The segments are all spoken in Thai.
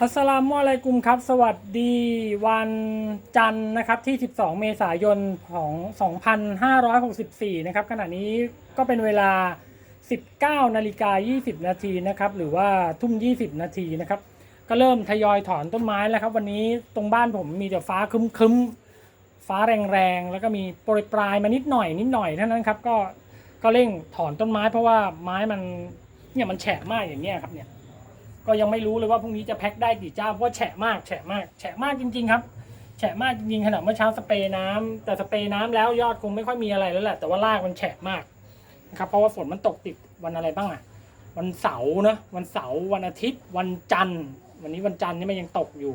อัสสลามุอะลัยกุมครับ สวัสดีวันจันทร์นะครับที่ 12 เมษายนของ 2564 นะครับขณะนี้ก็เป็นเวลา 19 นาฬิกา 20 นาทีนะครับหรือว่าทุ่ม 20 นาทีนะครับก็เริ่มทยอยถอนต้นไม้แล้วครับ วันนี้ตรงบ้านผมมีแต่ฟ้าคึ้มๆ ฟ้าแรงๆ แล้วก็มีโปรยปลายมานิดหน่อยนิดหน่อยเท่านั้นครับก็ก็เร่งถอนต้นไม้เพราะว่าไม้มันเนี่ยมันแฉะมากอย่างเงี้ยครับเนี่ย ก็ยังไม่รู้เลยว่าพรุ่งนี้จะแพ็คได้กี่เจ้าเพราะแฉะมากแฉะมากแฉะมากจริง ๆ ครับแฉะมากจริงๆขนาดเมื่อเช้าสเปรย์น้ำแต่สเปรย์น้ำแล้วยอดคงไม่ค่อยมีอะไรแล้วแหละแต่ว่ารากมันแฉะมากนะครับเพราะว่าฝนมันตกติดวันอะไรบ้างอะวันเสาร์นะวันเสาร์วันอาทิตย์ วันจันทร์ วันนี้วันจันทร์นี่มันยังตกอยู่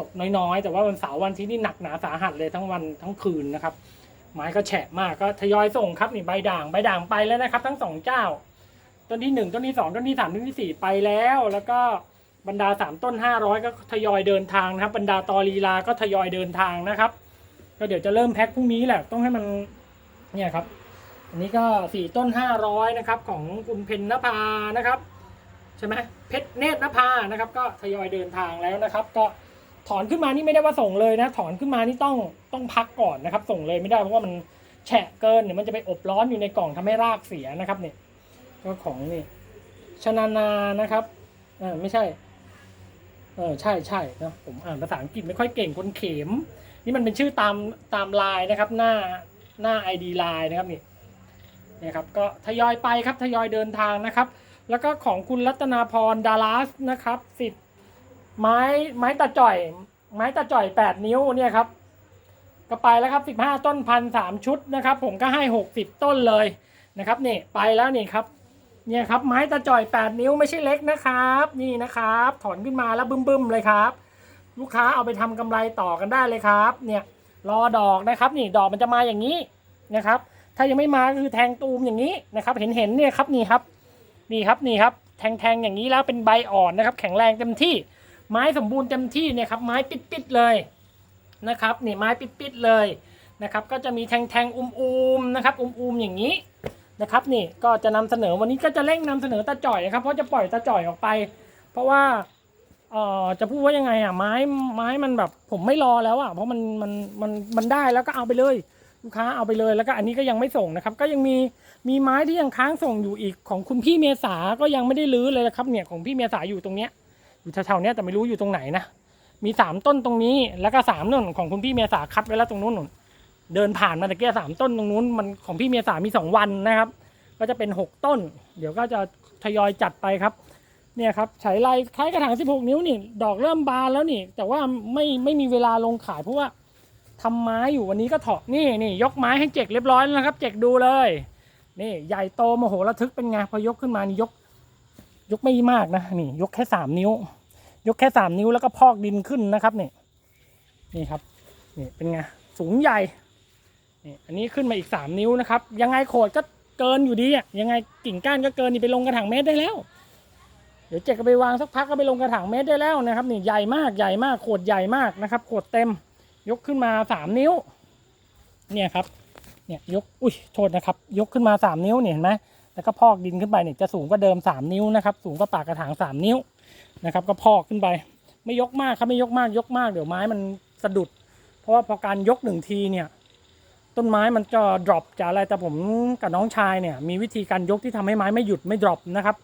ตกน้อยๆ แต่ว่าวันเสาร์วันอาที่นี่หนักหนาสาหัสเลยทั้งวันทั้งคืนนะครับไม้ก็แฉะมากก็ทยอยส่งครับนี่ใบด่างใบด่างไปแล้วนะครับ ทั้งสองเจ้า ต้นที่หนึ่งต้นที่สองต้นที่สามต้นที่สี่ไปแล้ว แล้วก็บรรดาสามต้นห้าร้อยก็ทยอยเดินทางนะครับ บรรดาตอลีลาก็ทยอยเดินทางนะครับก็เดี๋ยวจะเริ่มแพ็คพรุ่งนี้แหละต้องให้มันเนี่ยครับ อันนี้ก็สี่ต้นห้าร้อยนะครับ ของคุณเพนนภานะครับใช่ไหมเพชรเนตรนภานะครับ ก็ทยอยเดินทางแล้วนะครับ ก็ถอนขึ้นมานี่ไม่ได้ว่าส่งเลยนะ ถอนขึ้นมานี่ต้องต้องพักก่อนนะครับ ส่งเลยไม่ได้เพราะว่ามันแฉะเกินเดี๋ยวมันจะไปอบร้อนอยู่ในกล่องทำให้รากเสียนะครับเนี่ย ก็ของนี่ชนานานะครับเออไม่ใช่เออใช่ใช่นะผมอ่านภาษาอังกฤษไม่ค่อยเก่งคนเข็ม นี่มันเป็นชื่อตามตามไลน์นะครับ หน้าหน้า ID ไลน์นะครับนี่นี่ครับก็ทยอยไปครับทยอยเดินทางนะครับ แล้วก็ของคุณรัตนาพรดาลัสนะครับสิบไม้ไม้ตะจ่อย ไม้ตะจ่อยแปดนิ้วเนี่ยครับก็ไปแล้วครับสิบห้าต้นพันสามชุดนะครับ ผมก็ให้หกสิบต้นเลยนะครับนี่ไปแล้วนี่ครับ เนี่ยครับไม้ตะจ่อย 8 นิ้วไม่ใช่เล็กนะครับ นี่นะครับ ถอนขึ้นมาแล้วบึ้มๆเลยครับ ลูกค้าเอาไปทำกำไรต่อกันได้เลยครับ เนี่ยรอดอกนะครับนี่ดอกมันจะมาอย่างนี้นะครับ ถ้ายังไม่มาก็คือแทงตูมอย่างนี้นะครับ เห็นเห็นเนี่ยครับนี่ครับนี่ครับนี่ครับ แทงแทงๆอย่างนี้แล้วเป็นใบอ่อนนะครับ แข็งแรงเต็มที่ ไม้สมบูรณ์เต็มที่เนี่ยครับไม้ปิดๆเลยนะครับนี่ไม้ปิดๆเลยนะครับ ก็จะมีแทงแทงๆอุ้มๆนะครับอุ้มๆอย่างนี้ นะครับนี่ก็จะนำเสนอวันนี้ก็จะเร่งนำเสนอตาจ่อยนะครับเพราะจะปล่อยตาจ่อยออกไป เพราะว่าเอ่อจะพูดว่ายังไงอะไม้ไม้มันแบบผมไม่รอแล้วอะเพราะมันมันมันมันได้แล้วก็เอาไปเลยลูกค้าเอาไปเลยแล้วก็อันนี้ก็ยังไม่ส่งนะครับ ก็ยังมีมีไม้ที่ยังค้างส่งอยู่อีกของคุณพี่เมษาก็ยังไม่ได้รื้อเลยนะครับเนี่ยของพี่เมษาอยู่ตรงเนี้ยอยู่แถวๆเนี้ยแต่ไม่รู้อยู่ตรงไหนนะมีสามต้นตรงนี้แล้วก็สามต้นของคุณพี่เมษาคัดไว้แล้วตรงนู้นนู่น เดินผ่านมาตะเกียสามต้นตรงนู้นมันของพี่เมษามีสองวันนะครับ ก็จะเป็น6ต้น เดี๋ยวก็จะทยอยจัดไปครับ เนี่ยครับฉายลายคล้ายกระถาง16นิ้วนี่ ดอกเริ่มบานแล้วนี่ แต่ว่าไม่ไม่มีเวลาลงขายเพราะว่าทำไม้อยู่วันนี้ก็เถาะนี่นี่ยกไม้ให้เจกเรียบร้อยแล้วนะครับ เจกดูเลย นี่ใหญ่โตมโหระทึกเป็นไงพอยกขึ้นมานี่ยก ยกไม่มากนะนี่ ยกแค่สามนิ้ว ยกแค่สามนิ้วแล้วก็พอกดินขึ้นนะครับนี่นี่ครับนี่เป็นไงสูงใหญ่ นี่อันนี้ขึ้นมาอีกสามนิ้วนะครับ ยังไงโขดก็เกินอยู่ดีอะยังไงกิ่งก้านก็เกินนี่ไปลงกระถางเมตรได้แล้ว เดี๋ยวเจ๊ก็ไปวางสักพักก็ไปลงกระถางเมตรได้แล้วนะครับนี่ใหญ่มากใหญ่มากโขดใหญ่มากนะครับโขดเต็ม ยกขึ้นมาสามนิ้ว เนี่ยครับเนี่ยยกอุ้ยโทษนะครับ ยกขึ้นมาสามนิ้วเนี่ยเห็นไหมแล้วก็พอกดินขึ้นไปเนี่ยจะสูงกว่าเดิมสามนิ้วนะครับ สูงกว่าปากกระถางสามนิ้วนะครับ ก็พอกขึ้นไป ไม่ยกมากครับไม่ยกมากยกมากเดี๋ยวไม้มันสะดุด เพราะว่าพอการยกหนึ่งทีเนี่ย ต้นไม้มันจะ drop จะอะไรแต่ผมกับน้องชายเนี่ยมีวิธีการยกที่ทำให้ไม้ไม่หยุดไม่ drop นะครับ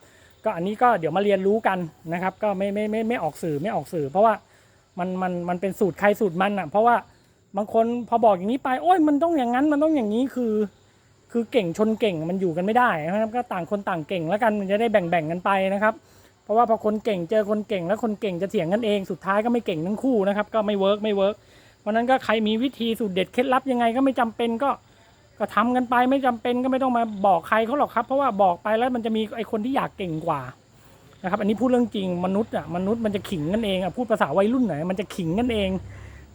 ก็อันนี้ก็เดี๋ยวมาเรียนรู้กันนะครับ ก็ไม่ไม่ไม่ไม่ออกสื่อไม่ออกสื่อ เพราะว่ามันมันมันเป็นสูตรใครสูตรมันอะเพราะว่าบางคนพอบอกอย่างนี้ไปโอ้ยมันต้องอย่างนั้นมันต้องอย่างนี้คือ คือเก่งชนเก่งมันอยู่กันไม่ได้นะครับ ก็ต่างคนต่างเก่งแล้วกันมันจะได้แบ่งแบ่งกันไปนะครับ เพราะว่าพอคนเก่งเจอคนเก่งแล้วคนเก่งจะเถียงกันเองสุดท้ายก็ไม่เก่งทั้งคู่นะครับ ก็ไม่เวิร์กไม่เวิร์ก ราะนั้นก็ใครมีวิธีสูตรเด็ดเคล็ดลับยังไงก็ไม่จำเป็นก็ก็ทำกันไปไม่จำเป็นก็ไม่ต้องมาบอกใครเขาหรอกครับ เพราะว่าบอกไปแล้วมันจะมีไอคนที่อยากเก่งกว่านะครับ อันนี้พูดเรื่องจริงมนุษย์อะมนุษย์มันจะขิงกันเองอะพูดภาษาวัยรุ่นหน่อยมันจะขิงกันเอง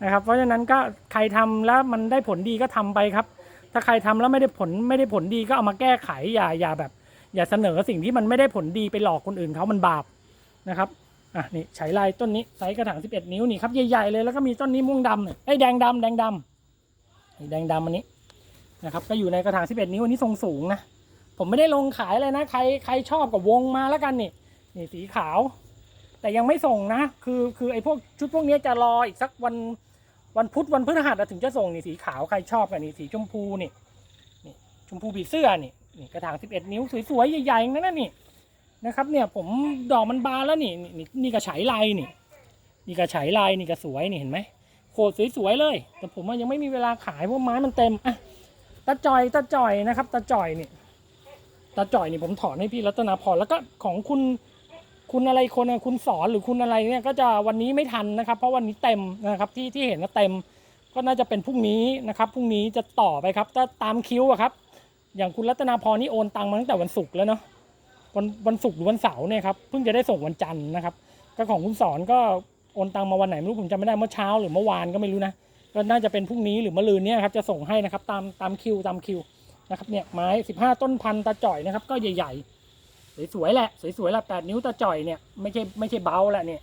นะครับเพราะฉะนั้นก็ใครทำแล้วมันได้ผลดีก็ทำไปครับ ถ้าใครทำแล้วไม่ได้ผลไม่ได้ผลดีก็เอามาแก้ไขอย่าอย่าแบบ อย่าเสนอสิ่งที่มันไม่ได้ผลดีไปหลอกคนอื่นเขามันบาปนะครับ อะนี่ใช้ลายต้นนี้ไซส์กระถาง 11 นิ้วนี่ครับใหญ่ๆเลยแล้วก็มีต้นนี้ม่วงดำเนี่ยไอ้แดงดำแดงดำนี่แดงดำอันนี้นะครับก็อยู่ในกระถาง 11 นิ้วอันนี้ทรงสูงนะผมไม่ได้ลงขายเลยนะใครใครชอบกับวงมาแล้วกันนี่นี่สีขาว แต่ยังไม่ส่งนะ คือคือไอ้พวกชุดพวกนี้จะรออีกสักวันวันพุธวันพฤหัสถึงจะส่งนี่สีขาวใครชอบกันนี่สีชมพูนี่นี่ชมพูผีเสื้อนี่นี่กระถาง 11 นิ้วสวยๆใหญ่ๆนั่นนะนี่ นะครับเนี่ยผมดอกมันบานแล้วนี่นี่นี่กระฉายลายนี่ นี่กระฉายลายนี่กระสวยนี่เห็นไหมโคตรสวยๆเลย แต่ผมยังไม่มีเวลาขายเพราะไม้มันเต็มอะตาจอยตาจอยนะครับตาจอยนี่ตาจอยนี่ผมถอนให้พี่รัตนาพรแล้วก็ของคุณคุณอะไรคนคุณสอนหรือคุณอะไรเนี่ยก็จะวันนี้ไม่ทันนะครับ เพราะวันนี้เต็มนะครับที่ที่เห็นว่าเต็ม ก็น่าจะเป็นพรุ่งนี้นะครับพรุ่งนี้จะต่อไปครับถ้าตามคิวอะครับ อย่างคุณรัตนาพรนี่โอนตังมาตั้งแต่วันศุกร์แล้วเนาะ วันวันศุกร์หรือวันเสาร์เนี่ยครับเพิ่งจะได้ส่งวันจันทร์นะครับ ก็ของคุณสอนก็โอนตังมาวันไหนไม่รู้ผมจำไม่ได้เมื่อเช้าหรือเมื่อวานก็ไม่รู้นะก็น่าจะเป็นพรุ่งนี้หรือมะรืนเนี่ยครับจะส่งให้นะครับตามตามคิวตามคิวนะครับเนี่ยไม้ 15 ต้นพันตาจ่อยนะครับ ก็ใหญ่ๆสวยๆแหละสวยๆแหละแปดนิ้วตาจ่อยเนี่ยไม่ใช่ไม่ใช่เบาแหละเนี่ย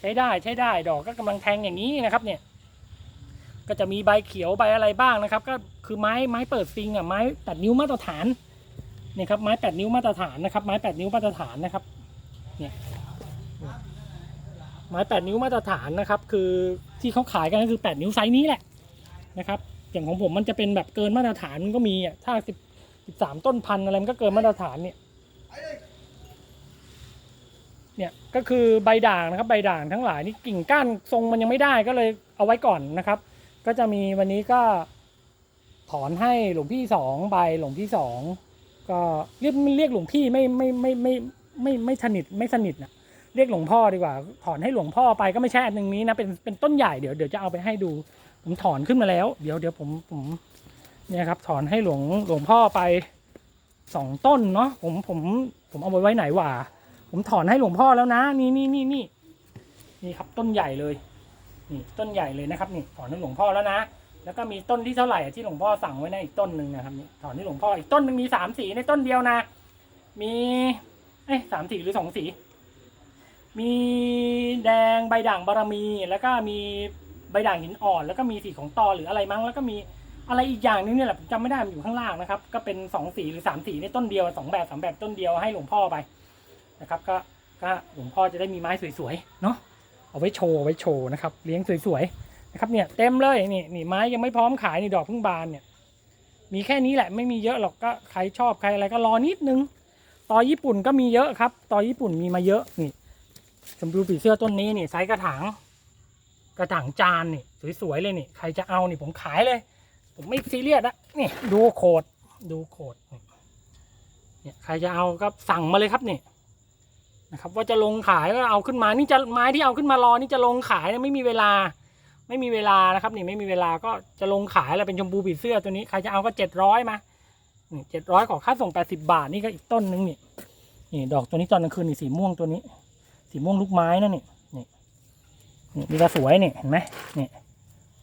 ใช้ได้ใช้ได้ดอกก็กำลังแทงอย่างนี้นะครับเนี่ยก็จะมีใบเขียวใบอะไรบ้างนะครับ ก็คือไม้ไม้เปิดซิงอะไม้แปดนิ้วมาตรฐาน นี่ครับไม้แปดนิ้วมาตรฐานนะครับ ไม้แปดนิ้วมาตรฐานนะครับเนี่ยไม้แปดนิ้วมาตรฐานนะครับ คือที่เขาขายกันก็คือแปดนิ้วไซส์นี้แหละนะครับ อย่างของผมมันจะเป็นแบบเกินมาตรฐานมันก็มีอะถ้าสิบสิบสามต้นพันอะไรมันก็เกินมาตรฐานเนี่ยเนี่ยก็คือใบด่างนะครับ ใบด่างทั้งหลายนี่กิ่งก้านทรงมันยังไม่ได้ก็เลยเอาไว้ก่อนนะครับ ก็จะมีวันนี้ก็ถอนให้หลวงพี่สองใบหลวงพี่สอง ก็เรียกเรียกหลวงพี่ไม่ไม่ไม่ไม่ไม่ไม่สนิทไม่สนิทนะเรียกหลวงพ่อดีกว่า ถอนให้หลวงพ่อไปก็ไม่ใช่อันหนึ่งนี้นะเป็นเป็นต้นใหญ่เดี๋ยวเดี๋ยวจะเอาไปให้ดู ผมถอนขึ้นมาแล้ว เดี๋ยวเดี๋ยวผมผมเนี่ยครับถอนให้หลวงหลวงพ่อไปสองต้นเนาะผมผมผมเอาไว้ไว้ไหนวะผมถอนให้หลวงพ่อแล้วนะ นี่นี่นี่นี่นี่ครับต้นใหญ่เลยนี่ต้นใหญ่เลยนะครับ นี่ถอนให้หลวงพ่อแล้วนะ แล้วก็มีต้นที่เท่าไหร่ที่หลวงพ่อสั่งไว้ในะอีกต้นหนึ่งนะครับนี่ถอนให้หลวงพ่ออีกต้นหนึ่งมีสามสีในต้นเดียวนะ มีเอ้สามสีหรือสองสี มีแดงใบด่างบารมี แล้วก็มีใบด่างหินอ่อน แล้วก็มีสีของตอหรืออะไรมั้ง แล้วก็มีอะไรอีกอย่างนึงเนี่ยแหละผมจำไม่ได้มันอยู่ข้างล่างนะครับ ก็เป็นสองสีหรือสามสีในต้นเดียวสองแบบสามแบบต้นเดียวให้หลวงพ่อไปนะครับ ก็ก็หลวงพ่อจะได้มีไม้สวยๆเนาะเอาไว้โชว์ไว้โชว์นะครับ เลี้ยงสวยๆ นะครับเนี่ยเต็มเลยนี่นี่ไม้ยังไม่พร้อมขายนี่ดอกเพิ่งบานเนี่ยมีแค่นี้แหละไม่มีเยอะหรอกก็ใครชอบใครอะไรก็รอนิดนึงต่อญี่ปุ่นก็มีเยอะครับต่อญี่ปุ่นมีมาเยอะนี่ชมพูผีเสื้อต้นนี้นี่ไซส์กระถางกระถางจานนี่สวยๆเลยนี่ใครจะเอานี่ผมขายเลย ผมไม่ซีเรียสอะนี่ดูโคดดูโคดเนี่ยใครจะเอาก็สั่งมาเลยครับนี่นะครับ ว่าจะลงขายก็เอาขึ้นมานี่จะไม้ที่เอาขึ้นมารอนี่จะลงขายไม่มีเวลา ไม่มีเวลานะครับนี่ไม่มีเวลาก็จะลงขายแล้วเป็นชมพูผีเสื้อตัวนี้ใครจะเอาก็เจ็ดร้อยมาเจ็ดร้อยขอค่าส่งแปดสิบาทนี่ก็อีกต้นนึงนี่นี่ดอกตัวนี้ตอนกลางคืนนี่สีม่วงตัวนี้ สีม่วงลูกไม้นะนี่นี่นี่นี่ก็สวยนี่เห็นไหมนี่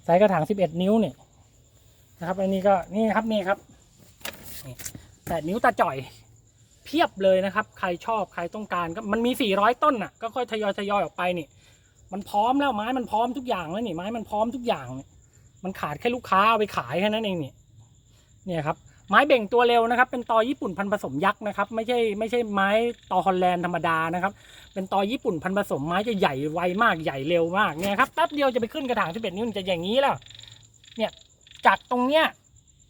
ไซส์กระถางสิบเอ็ดนิ้วนี่นะครับอันนี้ก็นี่ครับนี่ครับแปดนิ้วตาจ่อยเพียบเลยนะครับ ใครชอบใครต้องการก็มันมี400ต้นน่ะก็ค่อยทยอยทยอยออกไปนี่ มันพร้อมแล้วไม้มันพร้อมทุกอย่างแล้วนี่ไม้มันพร้อมทุกอย่างเนี่ยมันขาดแค่ลูกค้าเอาไปขายแค่นั้นเองเนี่ยเนี่ยครับไม้เบ่งตัวเร็วนะครับ เป็นตอญี่ปุ่นพันผสมยักษ์นะครับ ไม่ใช่ไม่ใช่ไม้ตอฮอลแลนด์ธรรมดานะครับ เป็นตอญี่ปุ่นพันผสมไม้จะใหญ่ไวมากใหญ่เร็วมากเนี่ยครับแป๊บเดียวจะไปขึ้นกระถางที่เป็นนิ้วมันจะอย่างนี้แล้วเนี่ยจากตรงเนี้ย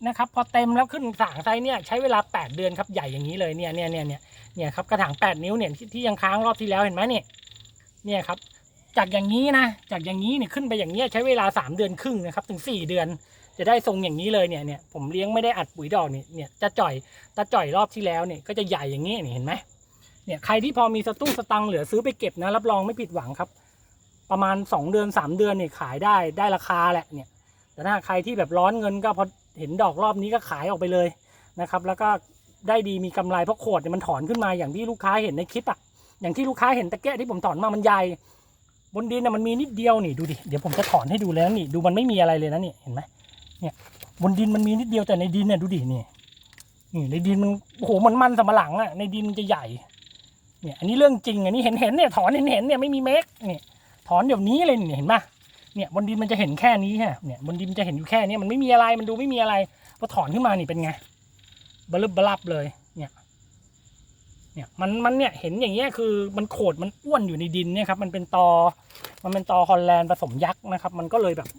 นะครับพอเต็มแล้วขึ้นสางไซเนี่ยใช้เวลา 8 เดือนครับใหญ่อย่างนี้เลยเนี่ยเนี่ยเนี่ยเนี่ยเนี่ยครับกระถาง 8 นิ้วเนี่ยที่ที่ยังค้างรอบที่แล้วเห็นไหมเนี่ยเนี่ยครับ จากอย่างนี้นะ จากอย่างนี้เนี่ยขึ้นไปอย่างนี้ใช้เวลา 3 เดือนครึ่งนะครับถึง 4 เดือน จะได้ทรงอย่างนี้เลยเนี่ยเนี่ยผมเลี้ยงไม่ได้อัดปุ๋ยดอกเนี่ยเนี่ยจะจ่อยตาจ่อยรอบที่แล้วเนี่ยก็จะใหญ่อย่างนี้เนี่ยเห็นไหมเนี่ยใครที่พอมีสตุ้งสตังเหลือซื้อไปเก็บนะรับรองไม่ผิดหวังครับ ประมาณ 2 เดือน 3 เดือนเนี่ยขายได้ได้ราคาแหละเนี่ยแต่ถ้าใครที่แบบร้อนเงินก็พอเห็นดอกรอบนี้ก็ขายออกไปเลยนะครับ แล้วก็ได้ดีมีกำไรเพราะโขดเนี่ยมันถอนขึ้นมาอย่างที่ลูกค้าเห็นในคลิปอะอย่างที่ลูกค้าเห็นตะแกะที่ผมถอนมามันใหญ่ บนดินน่ะมันมีนิดเดียวนี่ดูดิเดี๋ยวผมจะถอนให้ดูแล้วนี่ดูมันไม่มีอะไรเลยนะนี่เห็นไหมเนี่ยบนดินมันมีนิดเดียวแต่ในดินเนี่ยดูดินี่นี่ในดินมันโอ้โหมันมันสำปะหลังอะในดินมันจะใหญ่เนี่ยอันนี้เรื่องจริงอันนี้เห็นเห็นเนี่ยถอนเห็นเห็นเนี่ยไม่มีเมคเนี่ยถอนเดี๋ยวนี้เลยเนี่ยเห็นปะเนี่ยบนดินมันจะเห็นแค่นี้ฮะเนี่ยบนดินมันจะเห็นอยู่แค่นี้มันไม่มีอะไรมันดูไม่มีอะไรพอถอนขึ้นมานี่เป็นไงบลึบบลับเลย เนี่ยมันมันเนี่ยเห็นอย่างเงี้ยคือมันโขดมันอ้วนอยู่ในดินเนี่ยครับมันเป็นตอ มันเป็นตอฮอลแลนด์ผสมยักษ์นะครับ มันก็เลยแบบ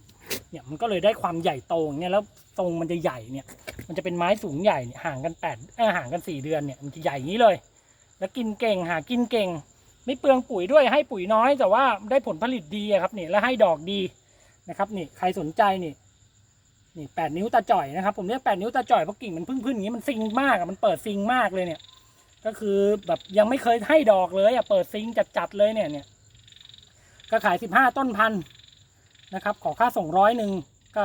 เนี่ยมันก็เลยได้ความใหญ่โตอย่างเนี่ยแล้วทรงมันจะใหญ่เนี่ย มันจะเป็นไม้สูงใหญ่เนี่ยห่างกันแปดเออห่างกันสี่เดือนเนี่ยมันจะใหญ่อย่างนี้เลย แล้วกินเก่งหากินเก่ง ไม่เปลืองปุ๋ยด้วยให้ปุ๋ยน้อย แต่ว่าได้ผลผลิตดีครับนี่แล้วให้ดอกดีนะครับนี่ใครสนใจนี่นี่แปดนิ้วตาจ่อยนะครับผมเรียกแปดนิ้วตาจ่อยเพราะกิ่งมันพึ่งพึ่งอย่างนี้มันซิงมากอะมันเปิดซิงมากเลยเนี่ย ก็คือแบบยังไม่เคยให้ดอกเลยอะเปิดซิงจัดๆเลยเนี่ยเนี่ยก็ขายสิบห้าต้นพันนะครับ ขอค่าส่งร้อยหนึ่งก็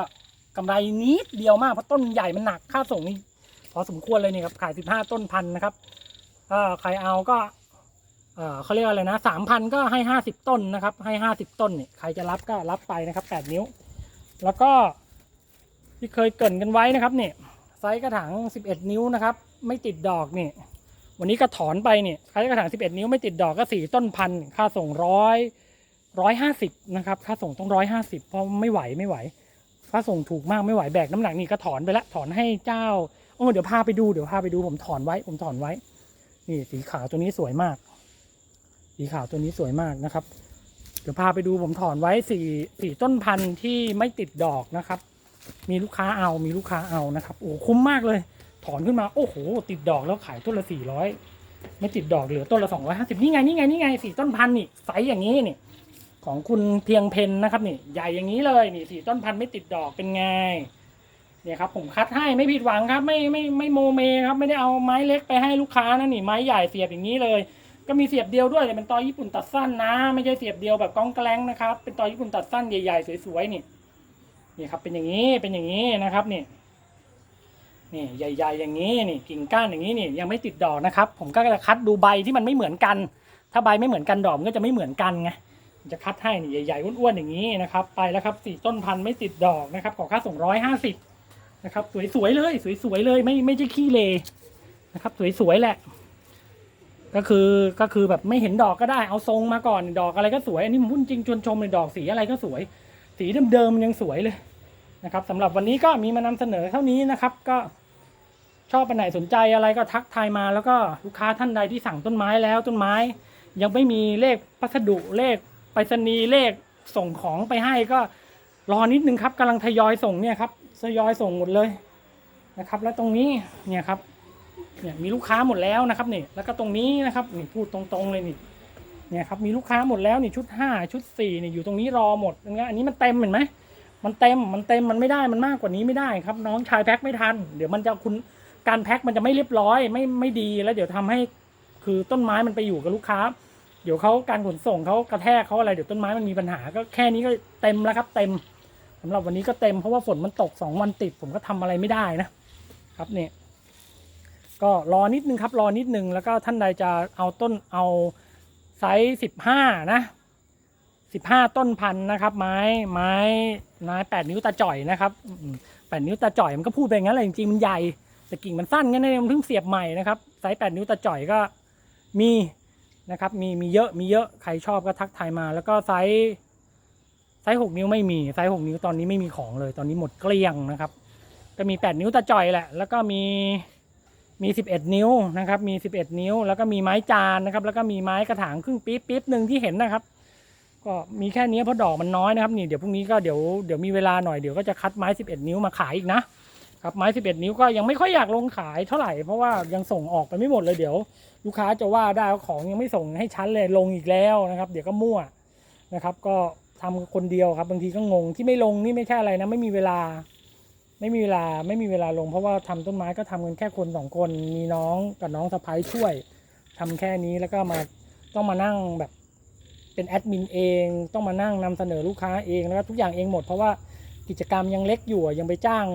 กำไรนิดเดียวมากเพราะต้นใหญ่มันหนักค่าส่งนี่พอสมควรเลยเนี่ยครับขายสิบห้าต้นพันนะครับถ้าใครเอาก็เออเขาเรียกอะไรนะสามพันก็ให้ห้าสิบต้นนะครับ ให้ห้าสิบต้นเนี่ยใครจะรับก็รับไปนะครับแปดนิ้ว แล้วก็ที่เคยเกินกันไว้นะครับเนี่ยไซส์กระถางสิบเอ็ดนิ้วนะครับ ไม่ติดดอกเนี่ย วันนี้ก็ถอนไปเนี่ยไซส์กระถางสิบเอ็ดนิ้วไม่ติดดอกก็สี่ต้นพันค่าส่งร้อยร้อยห้าสิบนะครับค่าส่งต้องร้อยห้าสิบเพราะไม่ไหวไม่ไหว ค่าส่งถูกมากไม่ไหวแบกน้ำหนักนี่ก็ถอนไปละถอนให้เจ้าโอ้เดี๋ยวพาไปดูเดี๋ยวพาไปดูผมถอนไว้ ผมถอนไว้ นี่สีขาวตัวนี้สวยมาก สีขาวตัวนี้สวยมากนะครับ เดี๋ยวพาไปดูผมถอนไว้สี่สี่ต้นพันธุ์ที่ไม่ติดดอกนะครับ มีลูกค้าเอามีลูกค้าเอานะครับโอ้คุ้มมากเลย ถอนขึ้นมา โอ้โห ติดดอกแล้วขายต้นละสี่ร้อยไม่ติดดอกเหลือต้นละสองร้อยห้าสิบนี่ไงนี่ไงนี่ไงสี่ต้นพันนี่ไซส์อย่างนี้นี่ของคุณเพียงเพนนะครับนี่ใหญ่อย่างนี้เลยนี่สี่ต้นพันไม่ติดดอกเป็นไงเนี่ยครับผมคัดให้ไม่ผิดหวังครับ ไม่ไม่ไม่โมเมครับไม่ได้เอาไม้เล็กไปให้ลูกค้านะนี่ไม้ใหญ่เสียบอย่างนี้เลย ก็มีเสียบเดียวด้วยแต่เป็นตอญี่ปุ่นตัดสั้นนะ ไม่ใช่เสียบเดียวแบบกองแกล้งนะครับ เป็นตอญี่ปุ่นตัดสั้นใหญ่ๆสวยๆนี่นี่ครับเป็นอย่างนี้เป็นอย่างนี้นะครับนี่ นี่ใหญ่ๆอย่างนี้นี่กิ่งก้านอย่างนี้นี่ยังไม่ติดดอกนะครับ ผมก็จะคัดดูใบที่มันไม่เหมือนกัน ถ้าใบไม่เหมือนกันดอกมันก็จะไม่เหมือนกันไงจะคัดให้นี่ใหญ่ๆอ้วนๆอย่างนี้นะครับ ไปแล้วครับสี่ต้นพันธุ์ไม่ติดดอกนะครับ ขอค่าส่งร้อยห้าสิบนะครับ สวยๆเลย สวยๆเลยไม่ไม่ใช่ขี้เลนะครับ สวยๆแหละ ก็คือก็คือแบบไม่เห็นดอกก็ได้เอาทรงมาก่อนดอกอะไรก็สวยอันนี้ผมพูดจริงชวนชมเลยดอกสีอะไรก็สวย สีเดิมๆมันยังสวยเลย นะครับสำหรับวันนี้ก็มีมานำเสนอเท่านี้นะครับ ก็ชอบไปไหนสนใจอะไรก็ทักทายมา แล้วก็ลูกค้าท่านใดที่สั่งต้นไม้แล้วต้นไม้ ยังไม่มีเลขพัสดุเลขไปรษณีย์เลขส่งของไปให้ก็รอนิดนึงครับกำลังทยอยส่งเนี่ยครับทยอยส่งหมดเลยนะครับ แล้วตรงนี้เนี่ยครับเนี่ยมีลูกค้าหมดแล้วนะครับนี่แล้วก็ตรงนี้นะครับนี่พูดตรงๆเลยนี่เนี่ยครับมีลูกค้าหมดแล้วนี่ชุดห้าชุดสี่นี่อยู่ตรงนี้รอหมดนะอันนี้มันเต็มเห็นไหม มันเต็มมันเต็มมันไม่ได้มันมากกว่านี้ไม่ได้ครับ น้องชายแพ็คไม่ทัน เดี๋ยวมันจะคุณการแพ็คมันจะไม่เรียบร้อย ไม่ไม่ดีแล้วเดี๋ยวทำให้คือต้นไม้มันไปอยู่กับลูกค้า เดี๋ยวเขาการขนส่งเขากระแทกเขาอะไรเดี๋ยวต้นไม้มันมีปัญหา ก็แค่นี้ก็เต็มแล้วครับเต็มสำหรับวันนี้ก็เต็มเพราะว่าฝนมันตกสองวันติด ผมก็ทำอะไรไม่ได้นะครับเนี่ยก็รอนิดนึงครับรอนิดนึงแล้วก็ท่านใดจะเอาต้นเอาไซส์สิบห้านะ สิบห้าต้นพันธุ์นะครับ ไม้ไม้ไม้แปดนิ้วตาจ่อยนะครับแปดนิ้วตาจ่อยมันก็พูดไปอย่างนั้นแหละจริงๆมันใหญ่แต่กิ่งมันสั้นงั้นเองมันเพิ่งเสียบใหม่นะครับไซส์แปดนิ้วตาจ่อยก็มีนะครับมีมีเยอะมีเยอะใครชอบก็ทักทายมา แล้วก็ไซส์ไซส์หกนิ้วไม่มีไซส์หกนิ้วตอนนี้ไม่มีของเลยตอนนี้หมดเกลี้ยงนะครับ ก็มีแปดนิ้วตาจ่อยแหละ แล้วก็มีมี11นิ้วนะครับ มี11นิ้ว แล้วก็มีไม้จานนะครับ แล้วก็มีไม้กระถางครึ่งปี๊บปี๊บหนึ่งที่เห็นนะครับ ก็มีแค่นี้เพราะดอกมันน้อยนะครับนี่เดี๋ยวพรุ่งนี้ก็เดี๋ยวเดี๋ยวมีเวลาหน่อยเดี๋ยวก็จะคัดไม้ 11 นิ้วมาขายอีกนะครับไม้ 11 นิ้วก็ยังไม่ค่อยอยากลงขายเท่าไหร่เพราะว่ายังส่งออกไปไม่หมดเลยเดี๋ยว ลูกค้าจะว่าได้ของยังไม่ส่งให้ชั้นเลยลงอีกแล้วนะครับ เดี๋ยวก็มั่วนะครับ ก็ทำคนเดียวครับบางทีก็งงที่ไม่ลงนี่ไม่ใช่อะไรนะไม่มีเวลา ไม่มีเวลาไม่มีเวลาลง เพราะว่าทำต้นไม้ก็ทำกันแค่คนสองคนมีน้องกับน้องสะพ้ายช่วยทำแค่นี้แล้วก็มาต้องมานั่งแบบ เป็นแอดมินเองต้องมานั่งนำเสนอลูกค้าเองแล้วก็ทุกอย่างเองหมดเพราะว่ากิจกรรมยังเล็กอยู่ยังไปจ้าง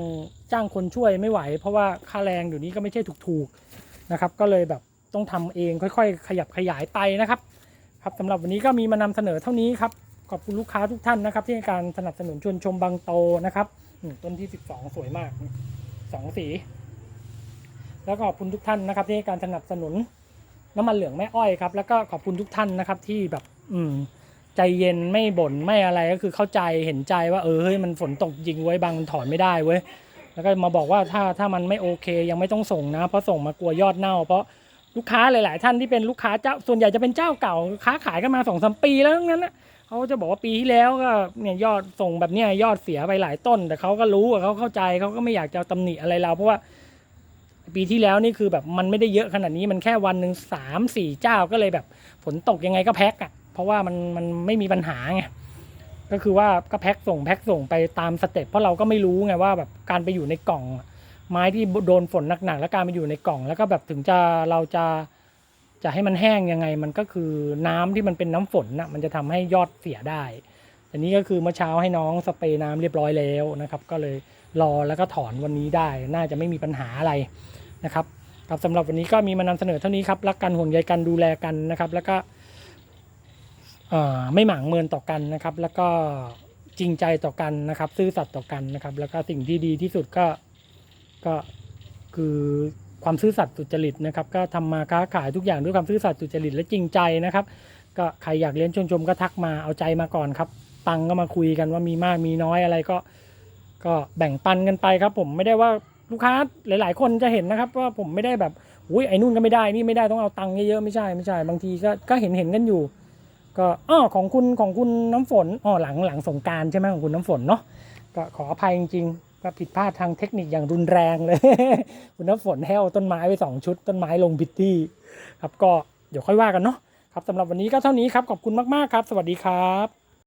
จ้างคนช่วยไม่ไหว เพราะว่าค่าแรงอยู่นี้ก็ไม่ใช่ถูกๆนะครับ ก็เลยแบบต้องทำเองค่อยๆ ขยับขยายไปนะครับ ครับสำหรับวันนี้ก็มีมานำเสนอเท่านี้ครับขอบคุณลูกค้าทุกท่านนะครับ ที่ให้การสนับสนุนชวนชมบางโตนะครับต้นที่สิบสองสวยมากสองสีแล้วก็ขอบคุณทุกท่านนะครับที่ให้การสนับสนุนน้ำมันเหลืองแม่อ้อยครับแล้วก็ขอบคุณทุกท่านนะครับที่แบบ อืม ใจเย็นไม่บ่นไม่อะไรก็คือเข้าใจเห็นใจว่าเออเฮ้ยมันฝนตกจริงไว้บางมันถอนไม่ได้เว้ยแล้วก็มาบอกว่าถ้าถ้ามันไม่โอเคยังไม่ต้องส่งนะ เพราะส่งมากลัวยอดเน่า เพราะลูกค้าหลาย ๆ ท่านที่เป็นลูกค้าเจ้าส่วนใหญ่จะเป็นเจ้าเก่าค้าขายกันมาสองสามปีแล้วทั้งนั้นนะเขาจะบอกว่าปีที่แล้วก็เนี่ยยอดส่งแบบเนี้ยยอดเสียไปหลายต้น แต่เขาก็รู้เขาเข้าใจเขาก็ไม่อยากจะตำหนิอะไรเราเพราะว่าปีที่แล้วนี่คือแบบมันไม่ได้เยอะขนาดนี้มันแค่วันหนึ่งสามสี่เจ้าก็เลยแบบ ฝนตกยังไงก็แพ็คอะ เพราะว่ามันมันไม่มีปัญหาไงก็คือว่าก็แพ็คส่งแพ็คส่งไปตามสเต็ปเพราะเราก็ไม่รู้ไงว่าแบบการไปอยู่ในกล่อง ไม้ที่โดนฝนหนักๆแล้วการไปอยู่ในกล่อง แล้วก็แบบถึงจะเราจะจะให้มันแห้งยังไง มันก็คือน้ำที่มันเป็นน้ำฝนน่ะมันจะทำให้ยอดเสียได้อันนี้ก็คือเมื่อเช้าให้น้องสเปรย์น้ำเรียบร้อยแล้วนะครับ ก็เลยรอแล้วก็ถอนวันนี้ได้ น่าจะไม่มีปัญหาอะไรนะครับครับสำหรับวันนี้ก็มีมานำเสนอเท่านี้ครับรักกันห่วงใยกันดูแลกันนะครับ แล้วก็ ไม่หมางเมินต่อกันนะครับ แล้วก็จริงใจต่อกันนะครับ ซื่อสัตย์ต่อกันนะครับ แล้วก็สิ่งที่ดีที่สุดก็ก็คือความซื่อสัตย์สุจริตนะครับ ก็ทำมาค้าขายทุกอย่างด้วยความซื่อสัตย์สุจริตและจริงใจนะครับ ก็ใครอยากเรียนชวนชมก็ทักมาเอาใจมาก่อนครับ ตังก็มาคุยกันว่ามีมากมีน้อยอะไรก็ ก็แบ่งปันกันไปครับ ผมไม่ได้ว่าลูกค้าหลาย ๆ คนจะเห็นนะครับ ว่าผมไม่ได้แบบอุ้ยไอ้นู่นก็ไม่ได้นี่ไม่ได้ต้องเอาตังค์เยอะๆไม่ใช่ไม่ใช่บางทีก็ก็เห็นเห็นกันอยู่ ก็อ้อของคุณของคุณน้ำฝนอ๋อหลังหลังสงการใช่ไหมของคุณน้ำฝนเนาะก็ขออภัยจริงๆก็ผิดพลาดทางเทคนิคอย่างรุนแรงเลย คุณน้ำฝนแห้วต้นไม้ไปสองชุด ต้นไม้ลงพิตตี้ครับก็เดี๋ยวค่อยว่ากันเนาะครับสำหรับวันนี้ก็เท่านี้ครับขอบคุณมากๆครับ สวัสดีครับ